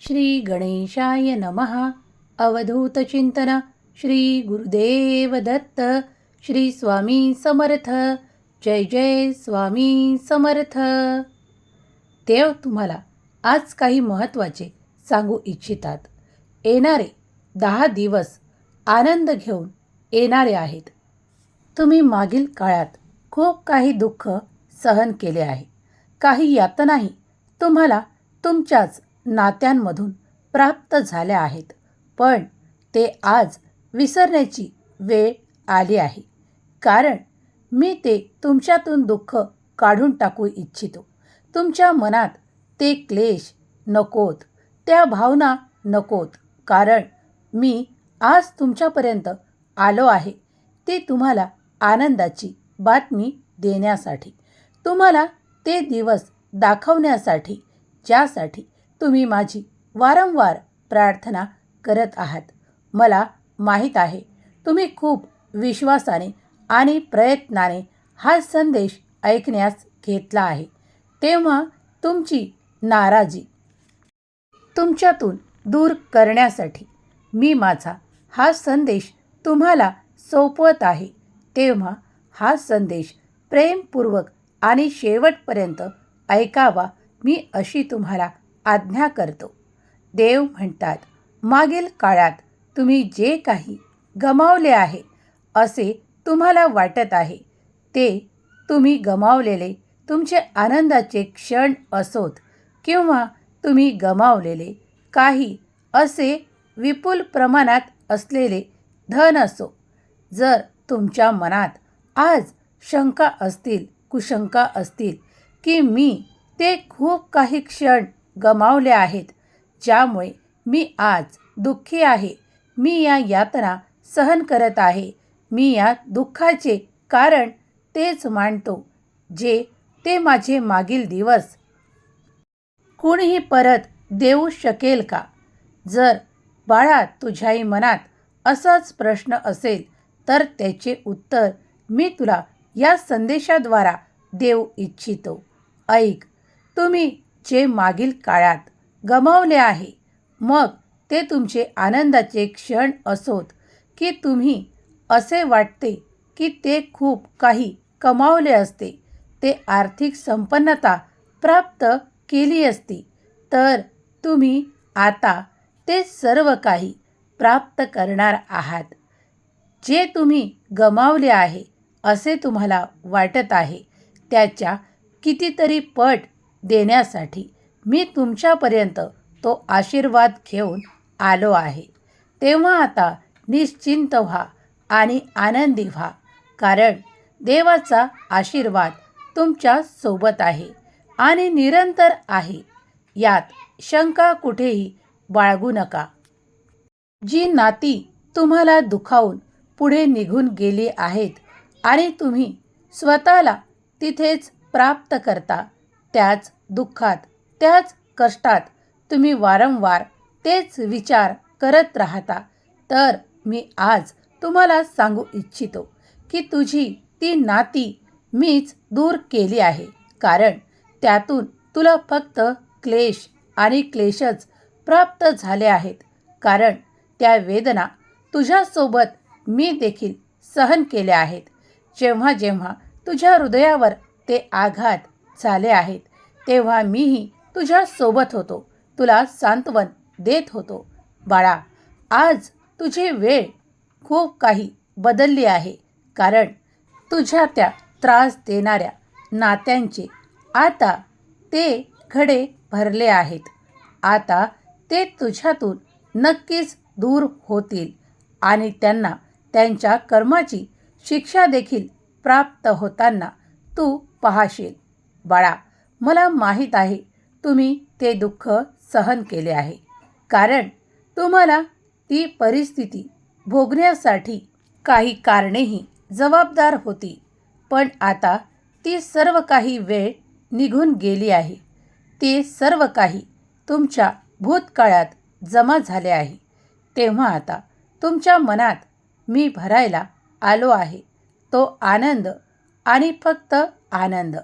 श्री गणेशाय नमः। अवधूतचिंतन श्री गुरुदेव दत्त श्री स्वामी समर्थ। जय जय स्वामी समर्थ। देव तुम्हाला आज काही महत्त्वाचे सांगू इच्छितात. येणारे दहा दिवस आनंद घेऊन येणारे आहेत. तुम्ही मागील काळात खूप काही दुःख सहन केले आहे. काही यातनाही तुम्हाला तुमच्याच नात्यांमधून प्राप्त झाल्या आहेत. पण ते आज विसरण्याची वेळ आली आहे. कारण मी ते तुमच्यातून दुःख काढून टाकू इच्छितो. तुमच्या मनात ते क्लेश नकोत. त्या भावना नकोत. कारण मी आज तुमच्यापर्यंत आलो आहे. ते तुम्हाला आनंदाची बातमी देण्यासाठी. तुम्हाला ते दिवस दाखवण्यासाठी ज्यासाठी तुम्ही माझी वारंवार प्रार्थना करत आहात. मला माहीत आहे तुम्ही खूप विश्वासाने आणि प्रयत्नाने हा संदेश ऐकण्यास घेतला आहे. तेव्हा तुमची नाराजी तुमच्यातून दूर करण्यासाठी मी माझा हा संदेश तुम्हाला सोपवत आहे. तेव्हा हा संदेश प्रेमपूर्वक आणि शेवटपर्यंत ऐकावा मी अशी तुम्हाला आज्ञा करतो. देव म्हणतात मागील काळात तुम्ही जे काही गमावले आहे असे तुम्हाला वाटत आहे ते तुम्ही गमावलेले तुमचे आनंदाचे क्षण असोत किंवा तुम्ही गमावलेले काही असे विपुल प्रमाणात असलेले धन असो. जर तुमच्या मनात आज शंका असतील कुशंका असतील की मी ते खूप काही क्षण गमावले आहेत. ज्यामुळे मी आज दुःखी आहे. मी या यातना सहन करत आहे. मी या दुःखाचे कारण तेच मांडतो जे ते माझे मागील दिवस. कुणीही परत देऊ शकेल का? जर बाळा तुझ्याही मनात असाच प्रश्न असेल तर त्याचे उत्तर मी तुला या संदेशाद्वारा देऊ इच्छितो. ऐक तुम्ही जे मागील काळात गमावले आहे. मग ते तुमचे आनंदाचे क्षण असोत की तुम्ही असे वाटते की ते खूप काही कमावले असते. ते आर्थिक संपन्नता प्राप्त केली असती. तर तुम्ही आता ते सर्व काही प्राप्त करणार आहात. जे तुम्ही गमावले आहे असे तुम्हाला वाटत आहे त्याच्या कितीतरी पट देण्यासाठी मी तुमच्यापर्यंत तो आशीर्वाद घेऊन आलो आहे. तेव्हा आता निश्चिंत व्हा आणि आनंदी व्हा कारण देवाचा आशीर्वाद तुमच्यासोबत आहे आणि निरंतर आहे. यात शंका कुठेही बाळगू नका. जी नाती तुम्हाला दुखावून पुढे निघून गेली आहेत आणि तुम्ही स्वतःला तिथेच प्राप्त करता त्याच दुःखात त्याच कष्टात तुम्ही वारंवार तेच विचार करत राहता. तर मी आज तुम्हाला सांगू इच्छितो की तुझी ती नाती मीच दूर केली आहे. कारण त्यातून तुला फक्त क्लेश आणि क्लेशच प्राप्त झाले आहेत. कारण त्या वेदना तुझ्यासोबत मी देखील सहन केल्या आहेत. जेव्हा जेव्हा तुझ्या हृदयावर ते आघात झाले आहेत तेव्हा मीही तुझ्यासोबत होतो. तुला सांत्वन देत होतो. बाळा आज तुझी वेळ खूप काही बदलली आहे. कारण तुझ्या त्या त्रास देणाऱ्या नात्यांचे आता ते खडे भरले आहेत. आता ते तुझ्यातून नक्कीच दूर होतील आणि त्यांना त्यांच्या कर्माची शिक्षा देखील प्राप्त होताना तू पाहशील. बाळा मला माहीत आहे तुम्ही ते दुःख सहन केले आहे. कारण तुम्हाला ती परिस्थिती भोगण्यासाठी काही कारणेही जबाबदार होती. पण आता ती सर्व काही वेळ निघून गेली आहे. ते सर्व काही तुमच्या भूतकाळात जमा झाले आहे. तेव्हा आता तुमच्या मनात मी भरायला आलो आहे. तो आनंद आणि फक्त आनंद.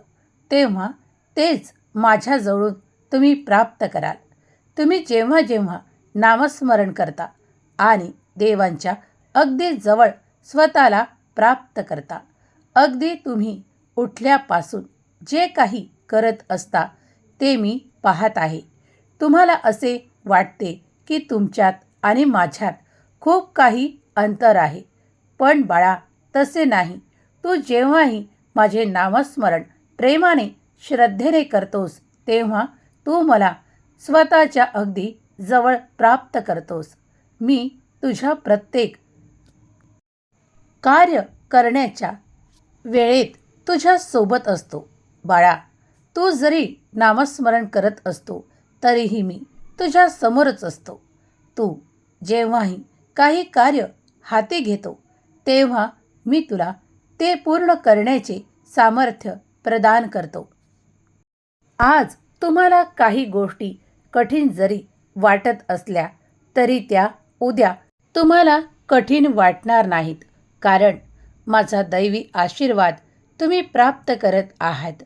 तेव्हा तेच माझ्याजवळून तुम्ही प्राप्त कराल. तुम्ही जेव्हा जेव्हा नामस्मरण करता आणि देवांच्या अगदी जवळ स्वतःला प्राप्त करता अगदी तुम्ही उठल्यापासून जे काही करत असता ते मी पाहत आहे. तुम्हाला असे वाटते की तुमच्यात आणि माझ्यात खूप काही अंतर आहे. पण बाळा तसे नाही. तू जेव्हाही माझे नामस्मरण प्रेमाने श्रद्धेने करतोस तेव्हा तू मला स्वतःच्या अगदी जवळ प्राप्त करतोस. मी तुझ्या प्रत्येक कार्य करण्याच्या वेळेत तुझ्या सोबत असतो. बाळा तू जरी नामस्मरण करत असतो तरीही मी तुझ्या समोरच असतो. तू जेव्हाही काही कार्य हाती घेतो तेव्हा मी तुला ते पूर्ण करण्याचे सामर्थ्य प्रदान करतो. आज तुम्हाला काही गोष्टी कठीण जरी वाटत असल्या तरी त्या उद्या तुम्हाला कठीण वाटणार नाहीत. कारण माझा दैवी आशीर्वाद तुम्ही प्राप्त करत आहात.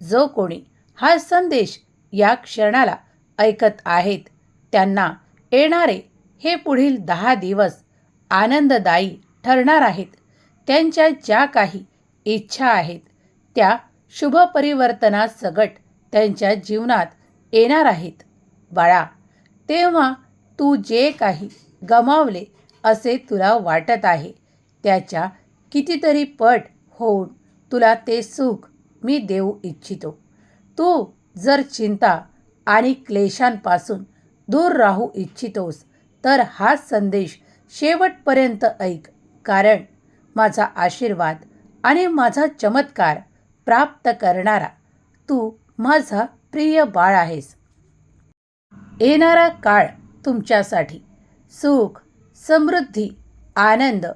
जो कोणी हा संदेश या क्षणाला ऐकत आहेत त्यांना येणारे हे पुढील दहा दिवस आनंददायी ठरणार आहेत. त्यांच्या ज्या काही इच्छा आहेत त्या शुभ परिवर्तनासगट त्यांच्या जीवनात येणार आहेत. बाळा तेव्हा तू जे काही गमावले असे तुला वाटत आहे त्याच्या कितीतरी पट होऊन तुला ते सुख मी देऊ इच्छितो. तू जर चिंता आणि क्लेशांपासून दूर राहू इच्छितोस तर हा संदेश शेवटपर्यंत ऐक कारण माझा आशीर्वाद आणि माझा चमत्कार प्राप्त करणारा तू माझा प्रिय बाळ आहेस. येणारा काळ तुमच्यासाठी. सुख समृद्धी आनंद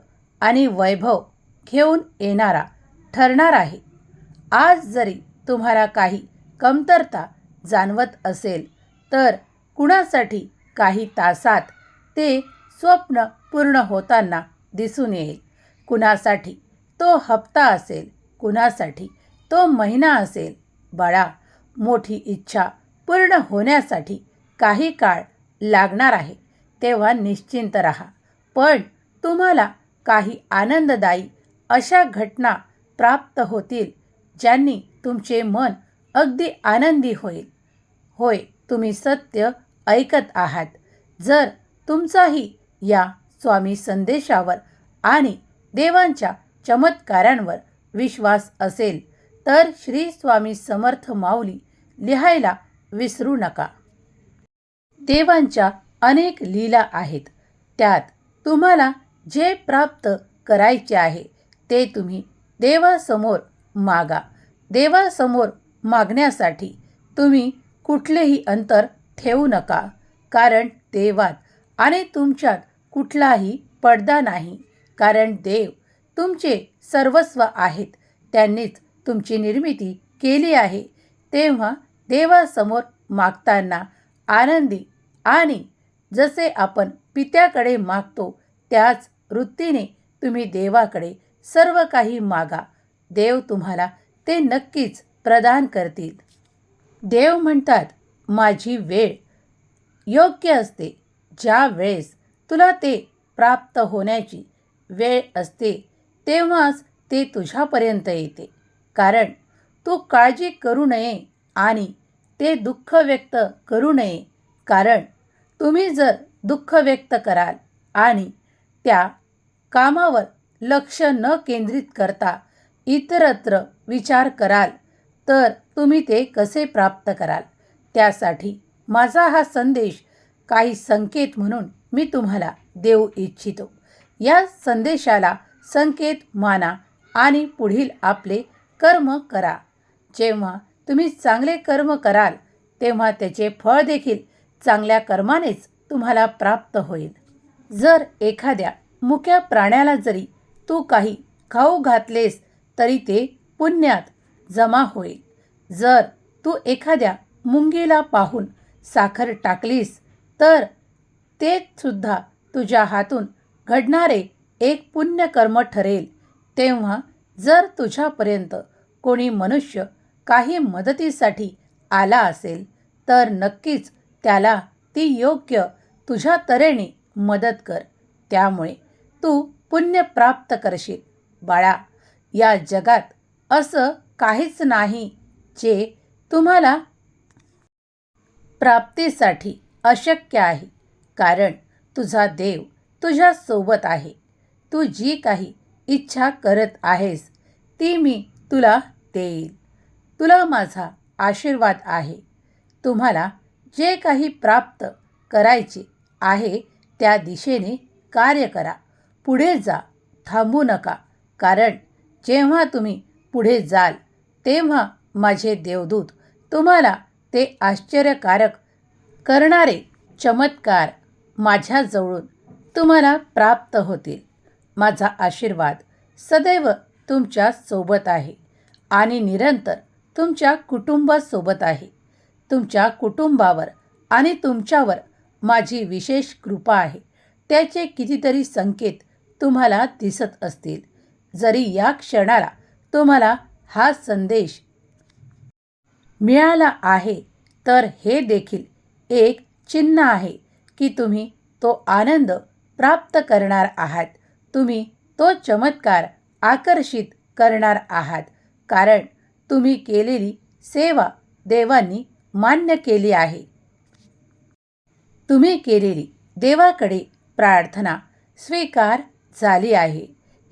आणि वैभव घेऊन येणारा ठरणार आहे. आज जरी तुम्हाला काही कमतरता जाणवत असेल तर कुणासाठी काही तासात ते स्वप्न पूर्ण होताना दिसून येईल. कुणासाठी तो हप्ता असेल कुणासाठी तो महिना असेल बाळा मोठी इच्छा पूर्ण होण्यासाठी काही काळ लागणार आहे. तेव्हा निश्चिंत राहा. पण तुम्हाला काही आनंददायी अशा घटना प्राप्त होतील ज्यांनी तुमचे मन अगदी आनंदी होईल. होय तुम्ही सत्य ऐकत आहात. जर तुमचाही या स्वामी संदेशावर आणि देवांच्या चमत्कारांवर विश्वास असेल तर श्री स्वामी समर्थ माऊली लिहायला विसरू नका. देवांच्या अनेक लीला आहेत. त्यात तुम्हाला जे प्राप्त करायचे आहे ते तुम्ही देवासमोर मागा. देवासमोर मागण्यासाठी तुम्ही कुठलेही अंतर ठेवू नका कारण देवात आणि तुमच्यात कुठलाही पडदा नाही. कारण देव तुमचे सर्वस्व आहेत. त्यांनीच तुमची निर्मिती केली आहे. तेव्हा देवासमोर मागताना आनंदी आणि जसे आपण पित्याकडे मागतो त्याच वृत्तीने तुम्ही देवाकडे सर्व काही मागा. देव तुम्हाला ते नक्कीच प्रदान करतील. देव म्हणतात माझी वेळ योग्य असते. ज्या वेळेस तुला ते प्राप्त होण्याची वेळ असते तेव्हाच ते तुझ्यापर्यंत येते. कारण तू काळजी करू नये आणि ते दुःख व्यक्त करू नये. कारण तुम्ही जर दुःख व्यक्त कराल आणि त्या कामावर लक्ष न केंद्रित करता इतरत्र विचार कराल तर तुम्ही ते कसे प्राप्त कराल? त्यासाठी माझा हा संदेश काही संकेत म्हणून मी तुम्हाला देऊ इच्छितो. या संदेशाला संकेत माना आणि पुढील आपले कर्म करा. जेव्हा तुम्ही चांगले कर्म कराल तेव्हा त्याचे फळ देखील चांगल्या कर्मानेच तुम्हाला प्राप्त होईल. जर एखाद्या मुक्या प्राण्याला जरी तू काही खाऊ घातलेस तरी ते पुण्यात जमा होईल. जर तू एखाद्या मुंगीला पाहून साखर टाकलीस तर ते सुद्धा तुझ्या हातून घडणारे एक पुण्यकर्म ठरेल. तेव्हा जर तुझ्यापर्यंत कोणी मनुष्य काही मदतीसाठी आला असेल तर नक्कीच त्याला ती योग्य तुझ्या तऱ्हेने मदत कर. त्यामुळे तू पुण्य प्राप्त करशील. बाळा या जगात असं काहीच नाही जे तुम्हाला प्राप्तीसाठी अशक्य आहे. कारण तुझा देव तुझ्या सोबत आहे. तू जी काही इच्छा करत आहेस ती मी तुला देईल. तुला माझा आशीर्वाद आहे. तुम्हाला जे काही प्राप्त करायचे आहे त्या दिशेने कार्य करा. पुढे जा. थांबू नका. कारण जेव्हा तुम्ही पुढे जाल तेव्हा माझे देवदूत तुम्हाला ते आश्चर्यकारक करणारे चमत्कार माझ्याजवळून तुम्हाला प्राप्त होतील. माझा आशीर्वाद सदैव तुमच्यासोबत आहे आणि निरंतर तुमच्या कुटुंबासोबत आहे. तुमच्या कुटुंबावर आणि तुमच्यावर माझी विशेष कृपा आहे. त्याचे कितीतरी संकेत तुम्हाला दिसत असतील. जरी या क्षणाला तुम्हाला हा संदेश मिळाला आहे तर हे देखील एक चिन्ह आहे की तुम्ही तो आनंद प्राप्त करणार आहात. तुम्ही तो चमत्कार आकर्षित करणार आहात. कारण तुम्ही केलेली सेवा देवांनी मान्य केली आहे. तुम्ही केलेली देवाकडे प्रार्थना स्वीकार झाली आहे.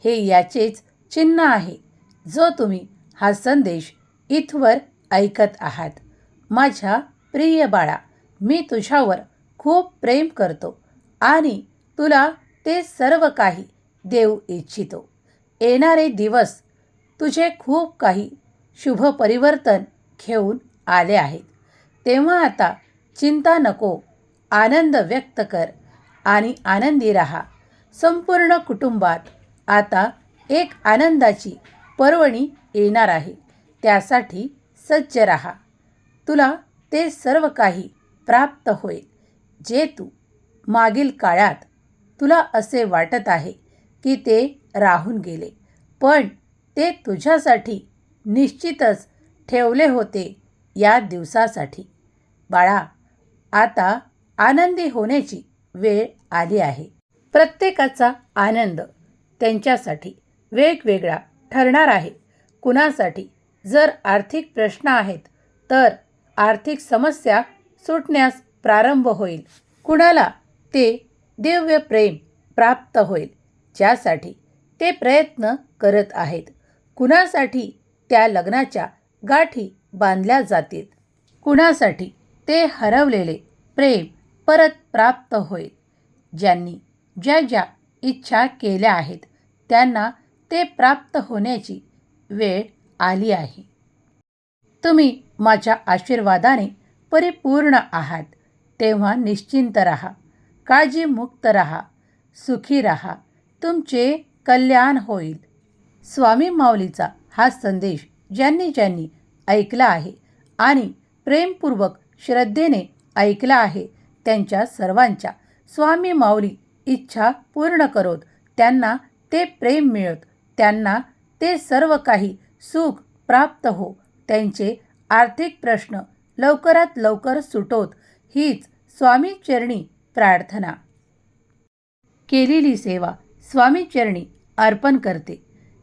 हे याचेच चिन्ह आहे. जो तुम्ही हा संदेश इथवर ऐकत आहात. माझ्या प्रिय बाळा मी तुझ्यावर खूप प्रेम करतो आणि तुला ते सर्व काही देऊ इच्छितो. येणारे दिवस तुझे खूप काही शुभ परिवर्तन घेऊन आले आहेत. तेव्हा आता चिंता नको आनंद व्यक्त कर आणि आनंदी राहा. संपूर्ण कुटुंबात आता एक आनंदाची पर्वणी येणार आहे. त्यासाठी सज्ज राहा. तुला ते सर्व काही प्राप्त होईल जे तू मागील काळात तुला असे वाटत आहे की ते राहून गेले. पण ते तुझ्यासाठी निश्चितच ठेवले होते या दिवसासाठी. बाळा आता आनंदी होण्याची वेळ आली आहे. प्रत्येकाचा आनंद त्यांच्यासाठी वेगवेगळा ठरणार आहे. कुणासाठी जर आर्थिक प्रश्न आहेत तर आर्थिक समस्या सुटण्यास प्रारंभ होईल. कुणाला ते दिव्य प्रेम प्राप्त होईल ज्यासाठी ते प्रयत्न करत आहेत. कुणासाठी त्या लग्नाच्या गाठी बांधल्या जातील. कुणासाठी? ते हरवलेले प्रेम परत प्राप्त होईल. ज्यांनी ज्या ज्या इच्छा केल्या आहेत त्यांना ते प्राप्त होण्याची वेळ आली आहे. तुम्ही माझ्या आशीर्वादाने परिपूर्ण आहात. तेव्हा निश्चिंत रहा. काळजीमुक्त रहा. सुखी रहा. तुमचे कल्याण होईल. स्वामी माऊलीचा हा संदेश ज्यांनी ज्यांनी ऐकला आहे आणि प्रेमपूर्वक श्रद्धेने ऐकला आहे त्यांच्या सर्वांच्या स्वामी माऊली इच्छा पूर्ण करोत त्यांना ते प्रेम मिळत त्यांना ते सर्व काही सुख प्राप्त हो त्यांचे आर्थिक प्रश्न लवकरात लवकर सुटोत हीच स्वामी चरणी प्रार्थना. केलेली सेवा स्वामी चरणी अर्पण करते.